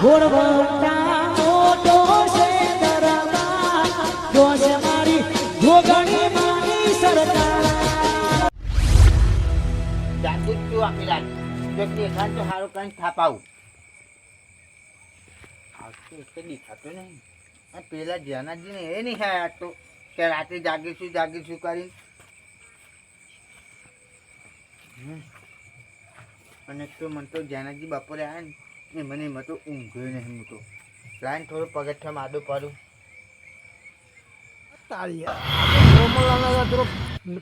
ઘોડવટા મોટો એ નહીં હા તો કે જાગીશું જાગીશું હમ. અને તો મને તો જ્યાનાજી બપોરે આવ્યા ને એ મને એમાં તો ઊંઘ્યો નહીં હું તો લાઈન થોડું પગથિયા માદું પાડું. યાર.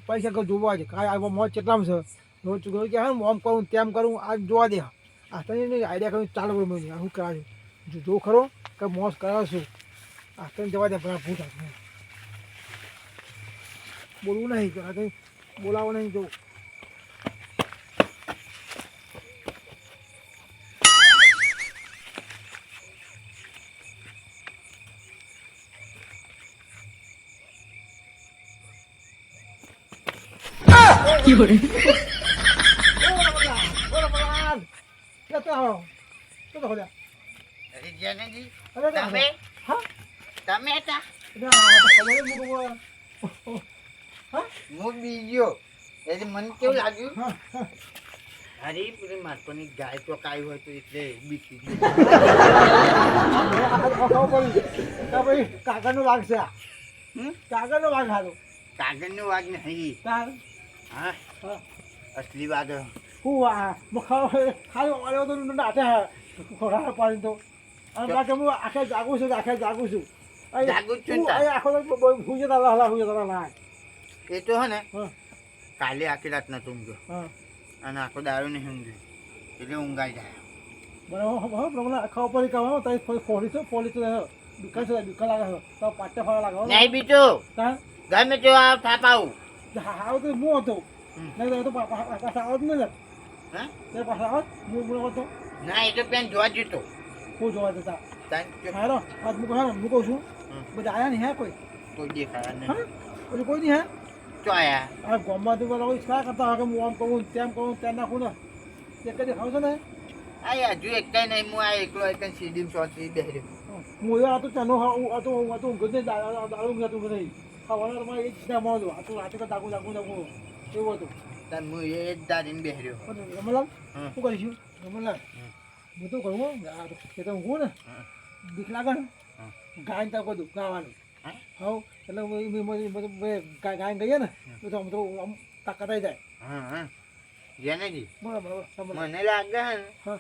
પૈસા જોવા છે. કાંઈ આવ્યો મોજ કેટલામાં છે? રોજ ચૂકવું કે હા આમ કરું, તેમ કરું આ જોવા દે. આ તને આઈડિયા કરું, ચાલુ કરું મને. શું કરાવે જો જો ખરો કે મોજ કરાવશું આ તને જવા દે, પેલા ભૂત બોલવું નહીં બોલાવો નહીં, જો. અરે તમે હતા બીજો એટલે મને કેવું લાગ્યું અરે પેલી મારકોની ગાય તો કાઈ હોય તો એટલે બીકી ગયું કાગળનો વાઘ છે? કાગળનો વાઘ હાલો કાગળનો વાઘ નહીં હા? હા. અસલી વાઘ હું ખાલી ઓળ્યો તો નાટે ખોરાક પાડી તો. અને બાકી હું આખે જાગું છું આખે જાગું છું. ને હું આખો હુઈ જતા હલા હુઈ જતા હલા એ તો હે ને કાલે આખી રાત નતો ઊંઘ્યો. અને આખો દારૂ નહીં ઊંઘ્યો. એટલે ઊંઘાઈ જાય બરાબર પ્રમાણે આખા ઉપર કહો તો ફોડી છે ફોડી છે દુકાન છે દુકાન લાગે તો પાટે ફાળા લાગે નહીં બીજું. ગમે તે આ થાપાવું હાવ તો હું હતો. નહીં તો પાછા આવત નહીં હા તે પાછા આવત હું બોલો હતો ના એ તો પેન જોવા જતો હું જોવા જતા જો હારો આજ મૂકો હારો મૂકો છું હમ. બધા આયા નહીં હે કોઈ કોઈ દેખાયા હા નહીં પછી કોઈ નહીં હે ચોયા આ ગામમાં તો બધા ઈચ્છા કરતા કે હું આમ કહું તેમ કહું તેમ નાખું ને તે કદી ખાવ છો ને આ હજુ એકટાઈ નહીં હું આ એકલો એક સીડી ચોથી બેહર્યો હું આ તો તેનો આ તો આ તો ઊંઘ જ નહીં દારૂ ઊંઘ નહીં ખાવાના તમારે એ જ ત્યાં મળો આ તો રાતે કાં દાગું દાગું દાગું એવું હતું. તાન હું એ જ દાદીને બેહર્યો. પણ રમલાલ શું કરીશું? રમલાલ હું તો કહું એ તો હું ને બીક લાગે ને હમ. ગાયને ત્યાં બધું ગાવાનું. હા? હવ એટલે ગાયન ગઈએ ને તો આમ તો આમ તાકાત જાય. જેનેજી મને લાગે હે ને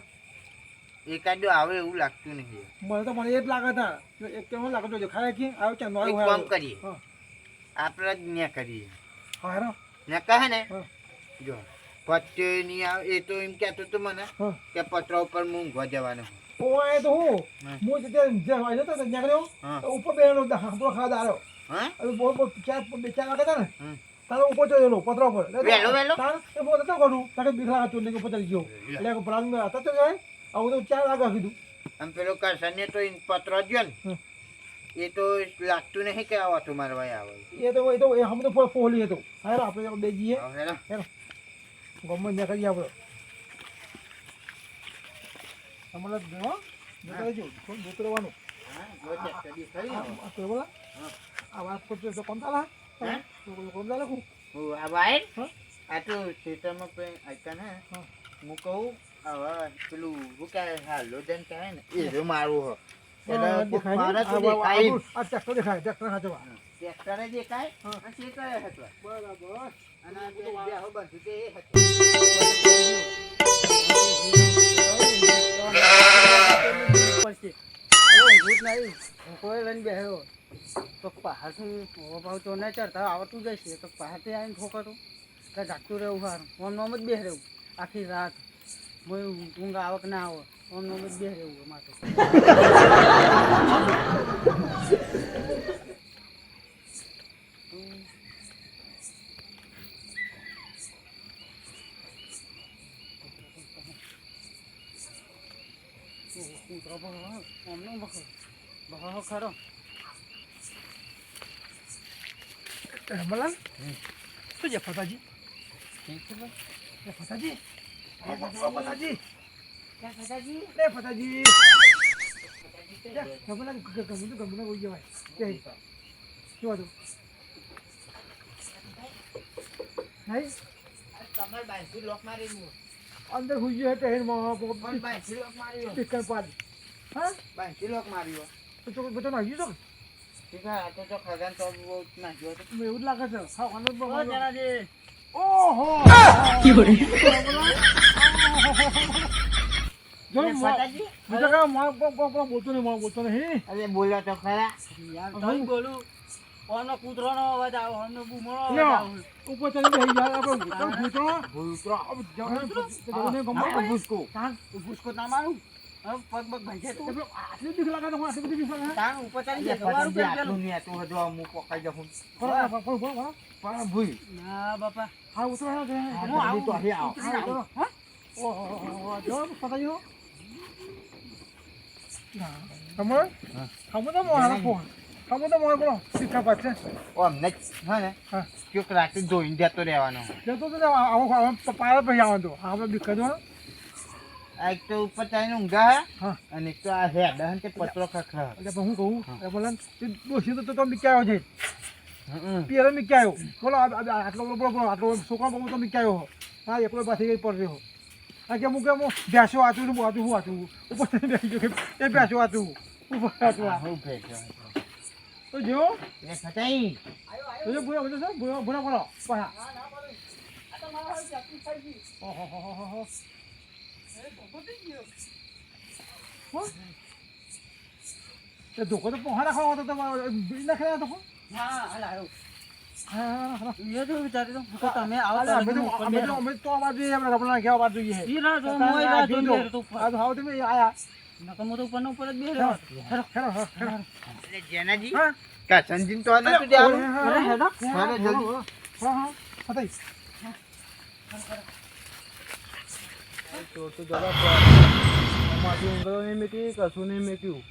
એકાદો આવે એવું લાગતું નહીં. મને તો મને એ જ લાગે હતા એક કેવું લાગતું તો ખાય કે આવ્યો ત્યાં નો આવ્યો કામ કરીએ. આપણે જ ન્યા કરીએ ને કહે ને જો પત્તે નહીં આવે એ તો એમ કહેતો તો મને કે પતરા ઉપર હું ઊંઘવા જવાનો ઓય તો હું? હું. જે ત્યાં ઉપર બેનો ખાવા દારો હા? બહુ બહુ ચાર બે ચાર વાગે હતા ને તારે ઉપર ચડેલો પતરા ઉપર? એ બહુ કરું તારે બીક હતો ને કે પતરી ગયો. એટલે કે હતા તો જાય આવું તો ચાર વાગે કીધું. આમ પેલો કરસને તો પતરો જ્યો ને. હમ. એ તો લાગતું નહીં કે આ વાતો મારવાય આવે એ તો એ તો એ હમ તો ફોલી હતો. હા આપણે બે જઈએ. હવે હેલો. ગમે ત્યાં કરીએ આપણે. તમારે જો જોતા રહેજો કોઈ જોતરવાનું હા, જો check કરી ખરી હવે. આ તો બોલા. હા. આ વાત કરતો તો કોણ તાલા કોણ તાલા કુ આ વાયર આ તો ખેતરમાં પે આયકા ને હું કહું હવે પેલું શું કહે હાલો દેન કહે ને એ જો મારું હો. દેખાય દેખાય બરાબર. કોઈ લઈને બેહ્યો. તો પહાડથી ભાવ તો ના ચડતા આવતું જશે તો પહાડથી આવીને ઠોકરું તો જાગતું રહેવું સારું. ઓમ નોમ જ બેહ રહેવું. આખી રાત. ઊંઘ આવક ના આવે. ખરો રમલાલ શું છે ફતાજી? ફતાજી? ફતાજી? ફતાજી ગમે ગમે તો ગમે કોઈ જવાય. કે શું હતું નહીં? તમારે બાંધી લોક મારી અંદર હુઈ ગયો હેડ પણ બાંધી લોક માર્યો પિક્કર પાડી. હા? બાંધી લોક માર્યો તો બધો નાખી દો ઠીક છે આ તો જો ખજાન તો બહુ નાખ્યો હતો એવું લાગે છે. ઓહો. જો બીજા કાંઈ મો- કો- કો- કો બોલતો નહીં મો બોલતો નહીં અરે બોલ્યો તો ખરા. યાર કઈ બોલું. ઓનો કૂતરોનો અવાજ આવે ઓનો બૂમણો અવાજ લ્યો. ઉપર ચડી આપણે જવાને ભૂસકો ભૂસકો ના મારું પગ પગ તું? આટલી બીક લાગે તો આટલી બીક લાગે ઉપર પેલું. હજુ હું જાઉં. પણ. ના બાપા. હા ઉતરો હા હા, તો આવો. ઓહો જો. જો ખબર ખબર તો મોહાનો ફોન ખબર તો મોહે બોલો શીખા ઓ, અમને હા ને, કયો રાતે જોઈને જતો રહેવાનો જતો તો આવો આવો પારા પછી આવવાનો તો આપણે આ એક તો ઉપર ચાલીને ઊંઘા હા. અને એક તો આ હે તે પતરો ખખડા એટલે હું કહું એટલે બોલે તે તો તો મીક આવ્યો છે મીક આવ્યો બોલો આટલો બોલો આટલો છોકરા બહુ તો મીક આવ્યો હા એકલો પાછી ગઈ પડ રહ્યો કે હું કે હું? બેસો વાંચું છું વાંચું હું વાંચું ઉપર બેસી ગયો એ બેસો વાંચું ઉપર હું હતો. તો જો. એ ખટાઈ. તો જો ભૂરા બોલો છો ભૂરા ભૂરા બોલો પાછા. ઓહો હો હો હો હો એ ધોકો તો પહોંચા રાખવા હતો તો બીજ નાખે તો ના હાલ આવ્યો એ તો વિચારી તો હું તો તમે આવો અરે અમે તો અમે તો અમે તો અવાજ જોઈએ આપણે રબરના ઘેર અવાજ જોઈએ ઈ ના જો મોય ના જો મેર તો આ તો હાવ તમે આયા નકર મો તો ઉપર ને ઉપર જ બેહી હેરો રહ્યો હેરો હેરો હેરો એટલે જેનાજી હા કાચનજીને તો નતું દેવાનું. અરે હેરો હેરો જલ્દી. હા હા પતાઈ તો તો જરા અમારી ઊંઘરો નહીં મેકી કશું નહીં મેક્યું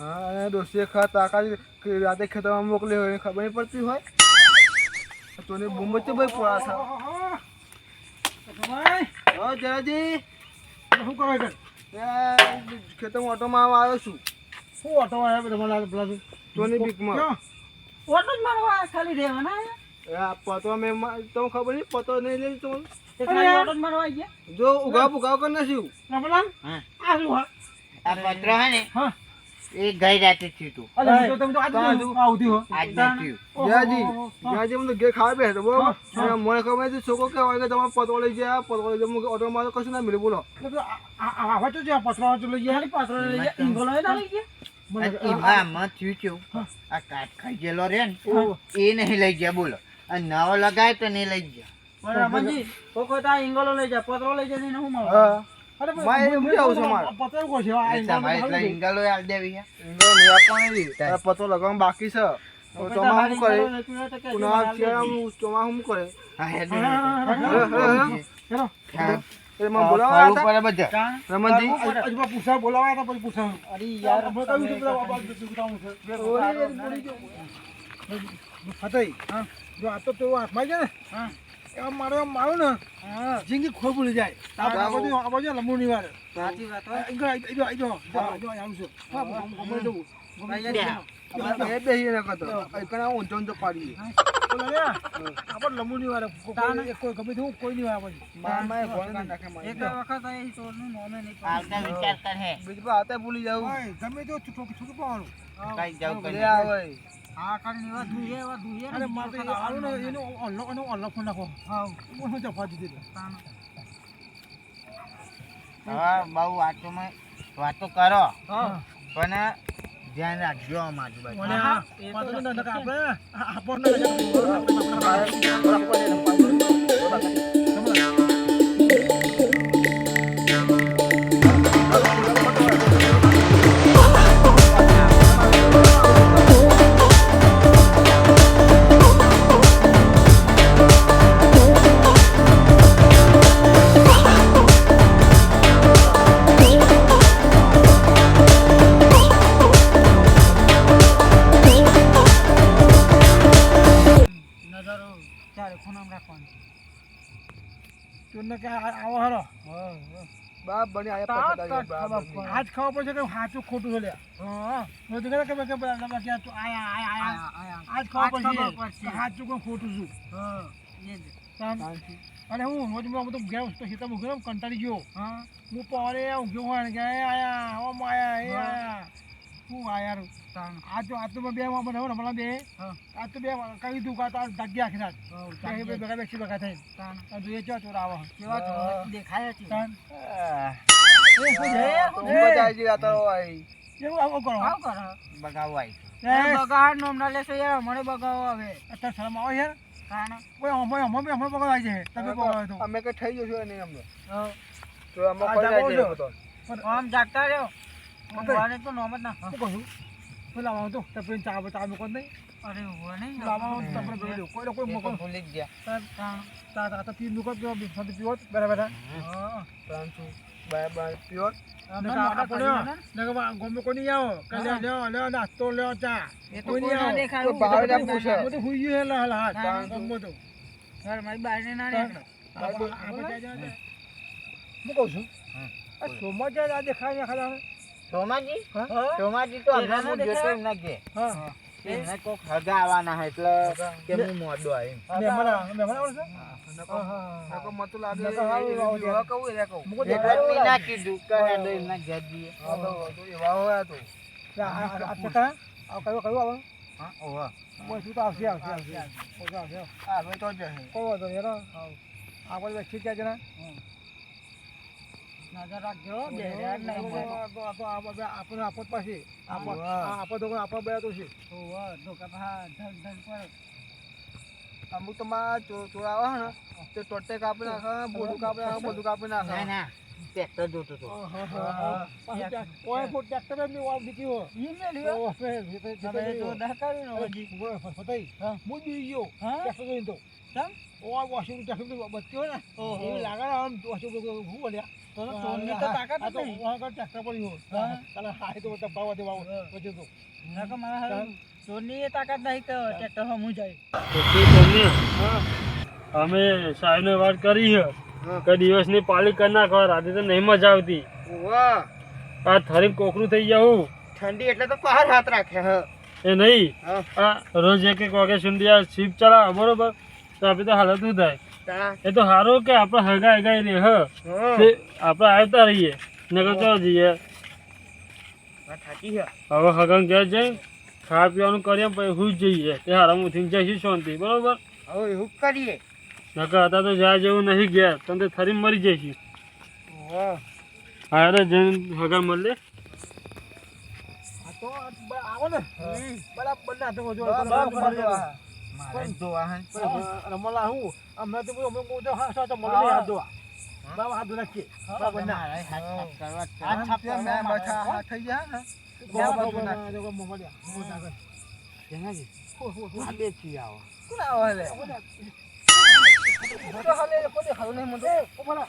હા અને દોસ્તી ખા તાકાત રાતે ખેતરમાં મોકલી હોય ખબર નહીં પડતી હોય. તોને બૂમ વચ્ચે ભાઈ પોળા થા. ભાઈ હા જરાજી શું કરો છે? ખેતરમાં ઓટોમાં આવ્યો છું. શું ઓટો આવ્યા તમારે પેલા તોની બીકમાં. ઓટો જ મારવા ખાલી રહેવાના પતો મેં તમને ખબર નહીં? પતો નહીં લઈ તમને તે જ મારવા આઈ જો ઉગાવ ઉગાવ કરી નાખ્યું. આ શું હા હે ને હા. એ ગઈ રાતે થયું તું. અરે તો તમે તો આજ જ આજ થયું. જયાજી જયાજી મને ઘેર ખાવા બેઠો બરોબર? મને ખબર નથી છોકરો કે હોય કે તમારે પતો લઈ જાય પતો લઈ જાય હું ઓટોમાં કશું ના બોલો. આ આ આવા તો જે પત્રો તો લઈ ગયા ખાલી લઈ ગયા ના લઈ ગયા આ? આ કાટ ખાઈ ગયેલો રે ને ઓહ. એ નહીં લઈ ગયા બોલો. અને નવો લગાય તો નહીં લઈ ગયા પણ રમણજી કોકો તો આ ઈંગોલો લઈ જા પતરો લઈ જાય ને હું મળે? પતો લગાવવાનું બાકી છે. ચોમા શું કરે? ઉનાળા શિયાળામાં ચોમા શું કરે? જો આ તો હાથમાં છે ને. હા મારો મારો ને? જિંદગી ભૂલી જાય. આ બાજુ આ બાજુ લંબુ નહીં વારે. સાચી વાત હો. જો જો જો જો આવું છે. ગમે જવું ને ગમે ના ભૂલી છૂટું પાવાનું આ કારણે એવા ધુઈએ એવા ધુઈએ અરે મારે તો બીજી વખત આવું ને એનો અલ્લો એનો અલ્લો ફોન નાખો. હા હું જફા દીધી હા બહુ વાતોમાં વાતો કરો. હા. પણ ધ્યાન રાખજો આમ આજુબાજુ આપણને ખૂણામાં રાખવાની ચોરને કે આવો હરો બાપ બની આયા. આજ ખાવા પડશે કે સાચું ખોટું છે લ્યા હા કે કે તું આયા આયા આયા. આજ ખાવા પડશે પડશે. કે ખોટું છું હા. અને હું રોજ હું તો ઘેર તો સીતા મૂક્યો કંટાળી ગયો હા હું પરે ઊંઘ્યો હોય કે આયા ઓ આયા એ આયા શું આ યાર. આ તો આ તો બે માં બનાવો હમણાં બે. હા. આ તો બે કઈ દુકા તો જાગ્યા ખરા ચાહે બે. ભેગા બેસી ભેગા થઈ તાણ. અને એ ચો ચોર આવો કેવા ચોર દેખાય છે? તાન. એ શું છે? તો એ, ઊંઘ જ રાતો આઈ એવું આવો કરો. આવો કરો. બગાવો આઈ બગાડ નો હમણાં લેશો યાર મને બગાવો આવે અત્યારે શરમ આવે યાર. કોઈ હમણાં હમણાં બી પકડાય છે. તમે તો. અમે કઈ થઈ જશું નહીં અમને. તો આમ જાગતા રહ્યો? ઊંઘવાને તો નોમ જ ના શું કહું? પેલા લાવવાનું તો ટપરીને ચા ચા મૂકો નહીં અરે ઊંઘવા નહીં લાવવાનું કોઈ કોઈ મૂકો તો ભૂલી ગયા. તો પી મૂકો પીવો પીવો હા. આપણે ગોમે કોઈ નહીં આવો. કે લ્યો લ્યો લ્યો નાસ્તો લ્યો ચા. કોઈ નહીં આવો. તો પૂછે. બધું હુઈ ગયું હાલ હા. ગમો તો. મારી ના નીકળે. હું. કહું છું? આ સોમવાર આ દેખાય ને? સોમાજી હા? સોમાજી તો હમણાં હું? જોતો એમના ઘેર. હા. એમને કોક હગા આવવાના છે એટલે કે હું મોડો આવ્યો મહેમાન આવે- મહેમાન આવશે? હા, હા, હા. નકો મત લાગે નકો હારું એ આવો વિવાહ કહું એટલે કહું. મૂકો દેખાય જ મેં એવું ના કીધું કે હેડો એમના ઘેર જઈએ હા તો તો એવા હોય તો. આ- આ- આ આ કયું કયું આવે હા ઓહો. બસ શું તો આવશે આવશે આવશે. આવશે, આવશે. હા હવે તો જશે કોઈ વાંધો નહીં હેલો. આપણે બેસી ગયા જરા? નજર રાખજો આપણને આપત આપત વગર બે તો છે. અમુક તો ચોરાવા ને તે ટોટે કાપી નાખે બોડું કાપી નાખે બધું કાપી ના નાખે ના ટ્રેક્ટર જોતો હતો પાછું ફૂટ ટ્રેક્ટર એમની વાવ દીધી હોય. ઈ મેલ્યો. ઓ, ફેર, જે તે- જે તે તમે જોયું. જોરદાર કર્યું હજી. ફતાઈ. હું બી ગયો. ટ્રેક્ટર જોઈને તો. કેમ? ઓય વોશિંગ ટ્રેક્ટર તો ને. લાગે આમ વોશિંગ હું બોલ્યા તો ચોરની તો તાકાત જ નહીં. ઓય આગળ ટ્રેક્ટર પડ્યું હોય. હા. ચાલો, તો બધા ભાવ વધે ભાવ વધે તો. મારા હારું. ચોરની એ તાકાત નહીં કે ટ્રેક્ટર હમું જાય. અમે સાહેબને વાત કરી છે કે દિવસની પાલી કરી નાખવા રાતે તો નહીં મજા આવતી. વાહ. આ થરી કોકરું થઈ જાઉં ઠંડી એટલે તો પહાર હાથ રાખે હ. એ નહીં. આ રોજ એક એક વાગે સુધી આ શિપ ચલાવે બરોબર? તો આપણે તો હાલત શું થાય? એ તો સારું કે આપણે હગા હગાઈ રે હ. આપણે આવતા રહીએ નકર તો જઈએ. હવે હગન ઘેર જઈ ખાવા પીવાનું કરીએ પછી હું જઈએ. તે હારામ ઉઠીને જઈશું શાંતિ બરોબર? હવે એવું કરીએ. નકર હતા તો જાય જેવું નહીં ગયા તમે ફરી થરી મરી જઈશું. હા. અરે જઈને હગા મળે તો આવો ને? બરાબર ના તો જ જોવા હે રમલા હું હમણાં તો અમે બહુ તો હા મળે નહીં હાથ ધોવા બાબા હાથ ધો નાખીએ ના હાથ કરવા હાથ સાફ મેં બેઠા હાથ થઈ જાય ને બાબા બાબા બાબા જો મોં મળ્યા. મોં નાખે. હો, હો, હો. બેથી આવો કોણ આવે લે મોટો હાલે પોતે હાલો નહીં મોટો ઓ ભલા.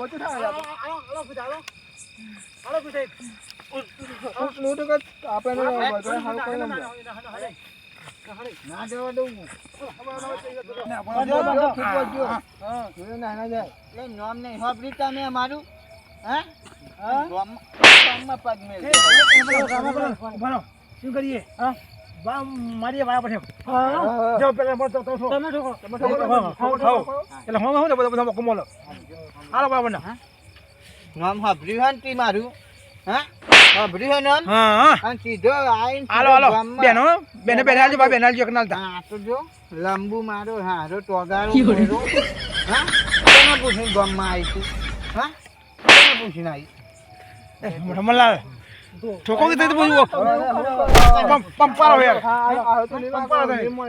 પૂછા હાલો હાલો પૂછે લો તો કે આપણે ના જવા દઉં જાય નોમ નહીં સાંભળ્યું તમે અમારું હા? હા? ગામમાં પગ મેલ. શું કરીએ હા બા મારીએ વાયા પછી જાઓ પેલા બોલો, તો- તો-. તમે ઠોકો તમે ખાઓ, ખાઓ. એટલે હું હું બધા બધા મારું જો મારો હારો ટોગારો મારો હા કોને પૂછીને આવી તું હા આવી મલ્લાલ છોકો કે તે પૂછવો પંપ પંપ પાડો યાર. પંપ પાડો તમે.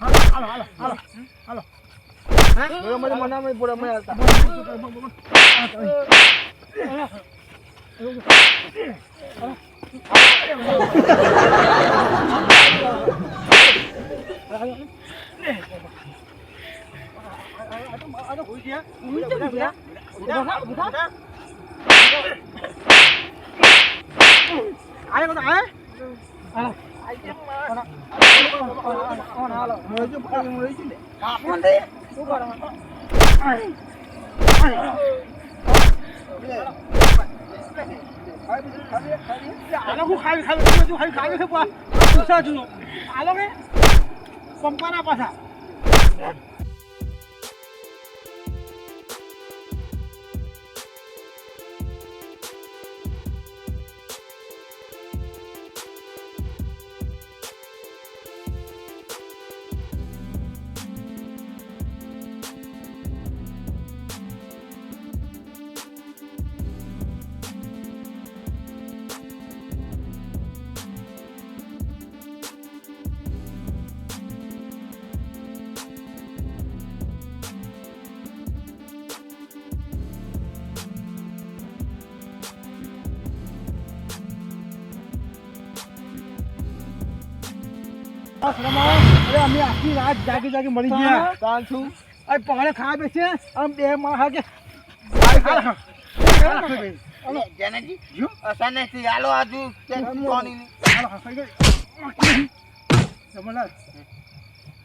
હાલો હાલો હાલો હાલો આયો તો આયો આલો હું ખાઈ ખાઈ બધું ખાઈ ખાઈ છે પૂછા છું આલો કે પંપાના પાછા અરે અમે આખી રાત જાગી જાગી મળી ગયા કાલ છું અરે પાણી ખા બેસે આમ બે માં હા કે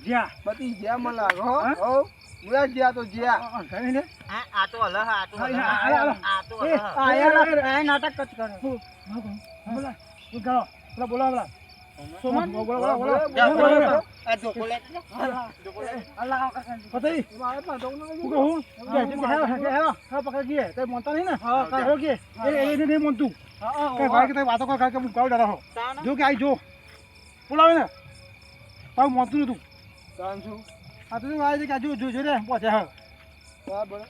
જ્યા બધી જ્યાં મળા હો? મુયા જ્યાં તો જ્યાં ને આ તો તો તો નાટક કરે બોલા બોલા જા, કે આઈ જો બોલાવે ને પાઉ મોનતું નતું તાન છું આ તો આ જે કે જો જો જો રે પહોંચે હા બરાબર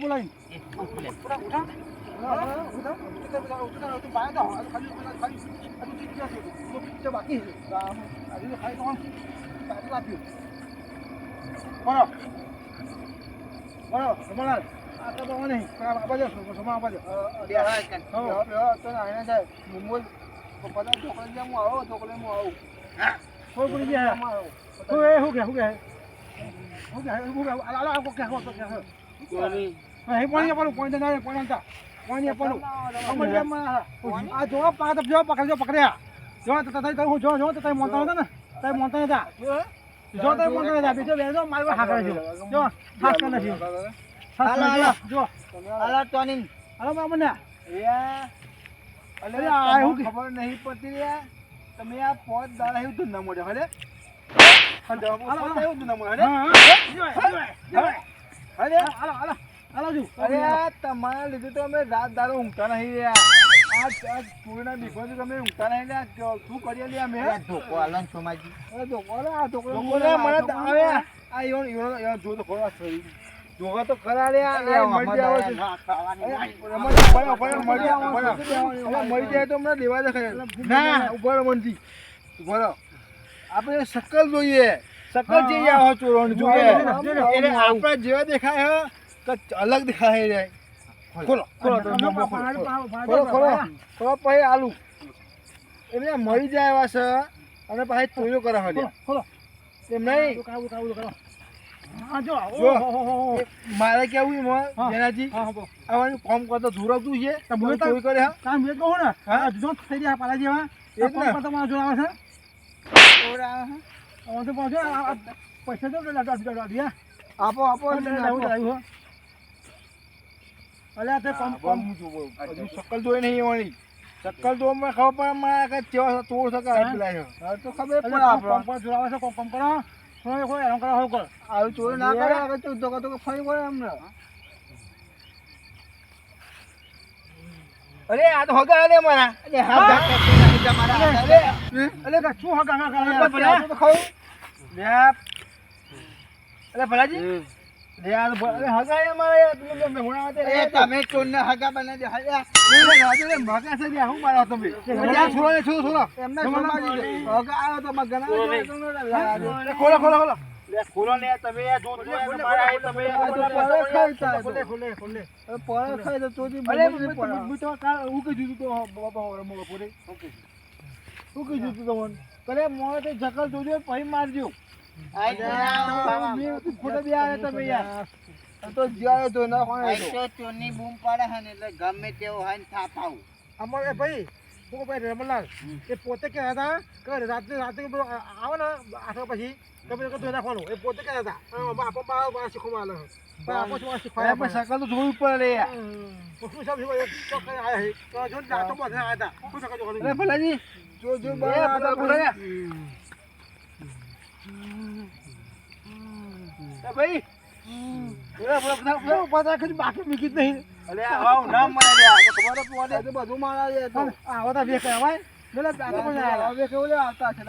બોલાવી ઉઠ. બાકી બે હાથ કર. બેહો, કોની? આ જો પાંચ જો પકડજો પકડ્યા. જો તો તઈ હું જો જો તો તઈ મોતા હતા ને. તઈ મોતા હતા. જો તઈ મોતા હતા. બીજો બેસો મારવા હાકરે છે જો હાક કરે છે હાલો, હાલો. જો. હાલો, ટોની. હાલો મામને અલે અલે આ હું ખબર નહીં પડતી રે તમે આ પોત દાડા એવું ન મોડે હલે? હાલો, હાલો. હાલો. હાલો? હલે? હલે હાલો. અરે તમારા લીધે તો અમે રાત દાડો ઊંઘતા નહીં રહ્યા. આજ આજ પૂર્ણ દીપોથી તમે ઊંઘતા નહીં રહ્યા. શું કરીએ લે અમે? ધોકો હાલો સોમાજી. અરે ધોકો આ ધોકો મને આવે આ ઈવન ઈવન જો તો ખરો આ શરીર. તો ખરા રે આ આ મરી જાય છે. હવે તો હમણાં દેવા દે ખરે. ના. ઊભા મનજી ઊભા આપણે શક્કલ જોઈએ. શક્કલ જઈ આવો ચોરોની જોઈએ એટલે આપણા જેવા દેખાય હે. અલગ દેખાય જાય ખોલો ખોલો ખોલો. ખોલો ખોલો પછી આલુ એટલે મરી જાય એવા છે અને પછી ચોરીઓ કરે ખોલો એમ નહીં જો જો. મારે કેવું એમાં. જેનાજી આવવાનું ફોર્મ કરતો ધુરવતું છે તમે ચોરી કરે હા કામ એ કહું ને હા જો થઈ ગયા પાલા જેવા એ જ ને. તમારા જોડે આવે છે પૈસા જો આપો આપો અલ્યા તે પંપ પંપ હજુ શકલ જોઈ નહીં એવાની શકલ તો મને ખબર પડે મારા કે કેવા તોડ શકે પેલા. હવે તો ખબર પડે આપણે કોમ જોડાવે છે કોમ કોમ કરો. કોઈ કોઈ હેરાન કરો કર? આવી ચોરી ના કરે આગળ તો ધોકા તો ફરી પડે અમને અરે આ તો હગા અરે મારા. અરે હા અરે અલે શું હગા હગા કરે? તો ખાવું લે અરે ભલાજી. તમે ચોરને હગા બનાવી દે. હાલ્યા. નહીં, રાજુ રે, ભગા છે શું મારો તમે? અલ્યા, છોડો ને. હગા. લે, ખોલો ખોલો ખોલો. ખોલો ને તમે ચોરી કાલ શું કીધું તું તમને કરે મોરે જકલ જોજો પછી મારજો. ખોટા બે પાડે ને એટલે ગમે તેવો હોય ને થાપ આવું. એ ભાઈ હું ભાઈ રમણલાલ એ પોતે કહેતા હતા કે રાત્રે બધું આ- આવે ને આઠ પછી તમે ધોઈ એ પોતે કહેતા હતા આપો બાર શીખવા જોવી પડે શું સબ શીખવાય રાતો બધે ભલાજી જો બહાર આવતા બોલો યાર એ ભાઈ. કઈ બાકી મૂકી નહીં. અરે આવ ના પડે. તો બધું મારા છે તો. આવો તો બે કહેવાય. પેલા રાતો પણ હવે કેવું આવતા છે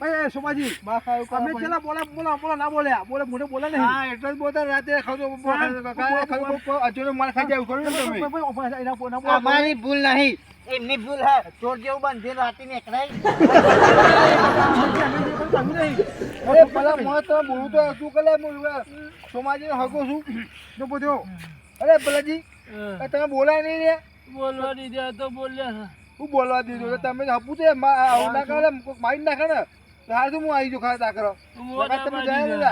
ભાઈ સોમાજી માં ખાયું અમે ચેલા બોલા બોલા બોલા ના બોલ્યા. બોલે મોઢે બોલા નહીં. હા એટલે જ બોલતા રાતે ખાજો અચોને માર ખાઈ જાય કર્યું તમે? એના ફોન ના બોલા અમારી ભૂલ નહીં. એમની ભૂલ હે ચોર જેવું બાંધેલું રાતે નીકળાય અરે પેલા મોં તો બોલું તો શું કરે સોમાજી હકો છું. જો બધો અરે પેલાજી તમે બોલાય નહીં રે બોલવા દીધા તો બોલ્યા હું બોલવા દીધું તમે હપું છે આવું ના કરે મારી જ નાખે ને તો હાલ શું હું આવી જાઉં ખાતા કરો તમે જાય ને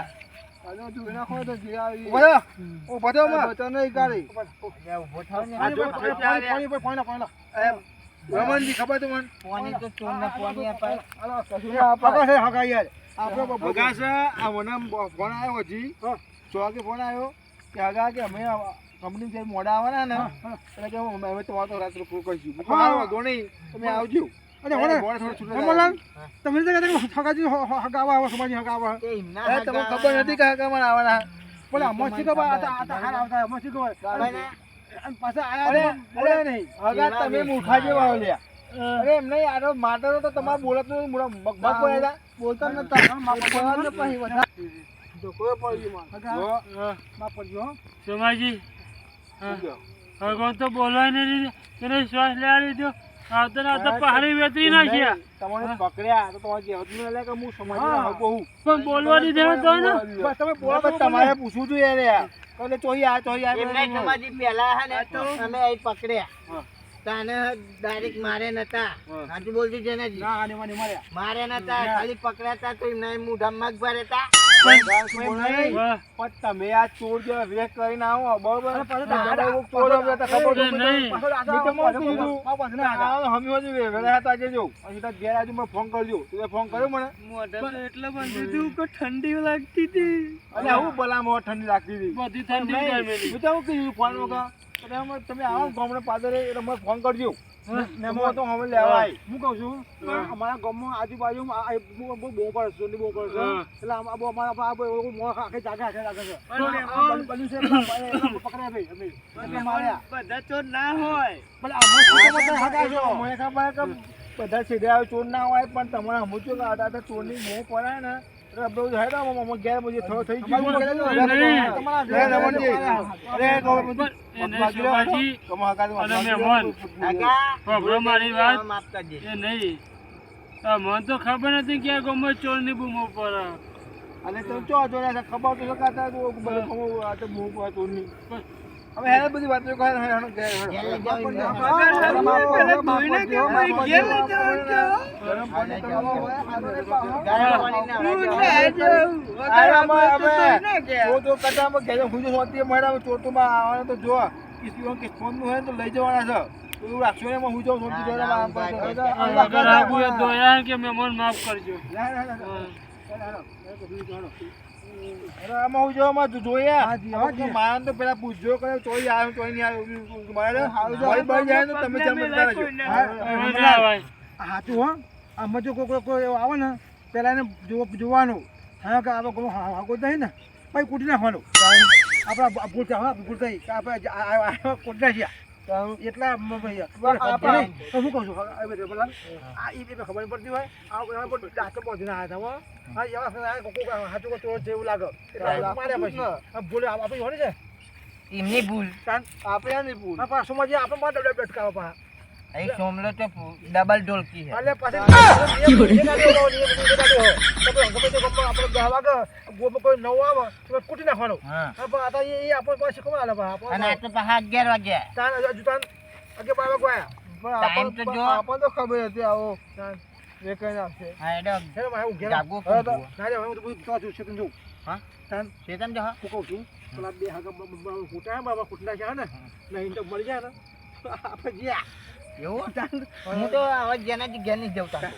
ફોન આવ્યો ફોન કે હગા કે અમે કંપની જે મોડા આવવાના ને એટલે કે અમે તમારો રાત્રે પૂરું કરીશું તમે આવજો. રમણલાલ, થાય. તમે તો કહેતા કે હગાજી હગાવા આવે સમાજી હગાવા એ તમને ખબર નથી કે હગા મને આવવાના. બોલા મસ્તી ખબર? આ તો- આ તો હાર આવતા ખબર? અને પાછા આયા બોલે નહીં. હગા તમે મૂર્ખા જેવા અરે એમ નહીં આરો તો તો તમારે બોલતો નહીં, મોઢા મગ મગ પડ્યા બોલતા નતા. પડ્યા ને પછી વધારે. જો કોઈ માં. હગા. હો. ભગવાન તો બોલવા નહીં. તેને શ્વાસ લેવા લીધો આવતા આવતા પહાડી વેતરી નાખ્યા. તમને પકડ્યા તો તમારે કહેવત એટલે કે હું સમાજનો હા. પણ બોલવા દીધા તો ને? બસ તમે બોલો તમારે પૂછવું જોઈએ યાર યાર. ચોહી આ ચોહી આ એમને કરીને પહેલા હે ને અમે અહીં પકડ્યા. તાને ડાયરેક્ટ મારે નતા. ના આને મને માર્યા. મારે નતા ખાલી પકડ્યા તા તો એમના મોઢામાં મગ ભરે તા કોઈ નહીં. વાહ. પણ તમે આ ચોર કરીને આવો બરોબર? અરે ચોર તો ખબર હમી હોજો વેલા ઘેર આજુ મને ફોન કરજો. તું ફોન કર્યો મને? એટલે બંધી તું કે ઠંડી લાગતી હતી. અલે હું ભલામાં ઠંડી લાગતી હતી. બધી ઠંડી હું તો કીધું ફોન વગર. તમે તમે આવો ગામડે પાદરે એટલે મને ફોન કરજો મહેમાન તો હવે લેવા. હું કહું છું અમારા ગામમાં આજુબાજુ બહુ છે ચોરની બહુ છે એટલે આ બહુ અમારા આ બહુ આખે જાગે આખે લાગે છે બલ્યું પકડ્યા ભાઈ અમે. માર્યા. બધા ચોર ના હોય પણ બધા હગા છો. મને ખબર કે બધા સીધે ચોર ના હોય પણ તમારે સમજો ચોર દાદા ચોરની મોં પડાય ને મને તો ખબર નથી કે ગમે ચોરની બૂમો પર અને તો ચો છે? ખબર તો શકાતા તો બધું હવે હેડો બધી વાતો કહે હેડો, હેડો, ઘેર હેડો. ઘેર લઈ જાઓ એમને. ગરમ પાણી ઘેર લઈ તમારો હોય, હાલો રે પાહો. ગરમ પાણી ના અરે આમાં અમે જો જો કદાચ ઘેર હુંજો સોતી મળ્યા તો જો કિસ્મત કિસ્મતનું હોય ને તો લઈ જવાના છે એવું રાખશો ને એમાં હું જાઉં છું કે મહેમાન માફ કરજો આમાં હું જો આમાં જોઈએ. હા હા જી. મારે તો પેલા પૂછજો કરે ચોઈ આવ્યો ચોઈ નહીં આવ્યો મારે બની જાય તો તમે જેમ રહેજો. હા, આમાં જો કોઈ કોઈ- કોઈ એવો આવે ને પેલા એને જોવા- જોવાનું. હા કે આવો કોઈ હા હા કોઈ નહીં ને. પછી કૂટી નાખવાનું. આપણા ભૂલતા હા ભૂલતા કે આપણે કૂટી નાખ્યા. એટલા આપણે તો કહું છું આ એ બે ખબર પડતી હોય આ બધા પર દાંતો પહોંચીને આવ્યા હતા હો. હા. એવા કોક હાચું કોઈ ચોર જેવું લાગે. એટલે માર્યા પછી. ભૂલે આપણી હોય ને છે? એમની ભૂલ. આપણે ભૂલ. પાછું માં જે આપણે માં ડબલ બેઠકાવા પા અહીં સોમલો તો ડબલ ઢોલકી છે. અલે વાગે કોઈ નવું આવે તો કૂટી નાખવાનું. હા. આ તો એ- આપણે પાસે શીખવા આલે પા. આપણે અને આ તો પાછા અગિયાર વાગ્યા તાન હજુ તાન અગિયાર બાર વાગે ટાઈમ તો જો. આપણ તો ખબર હતી આવો તાન. એ કઈ આવશે હા એટલે હેલો, મારે હું ઘેર જાગવું તો- ના રે, હું તો બધું તો છું, છે હા? તાન, ચેતન જો હા હું કહું છું, પેલા બે હાગા બ- બ- બ- કૂટ્યા બાબા, કૂટના છે ને, નહીં તો મળી જાય ને, આપણે જ્યાં. એવું? હું તો હવે જેના ઘેર નહીં જવતા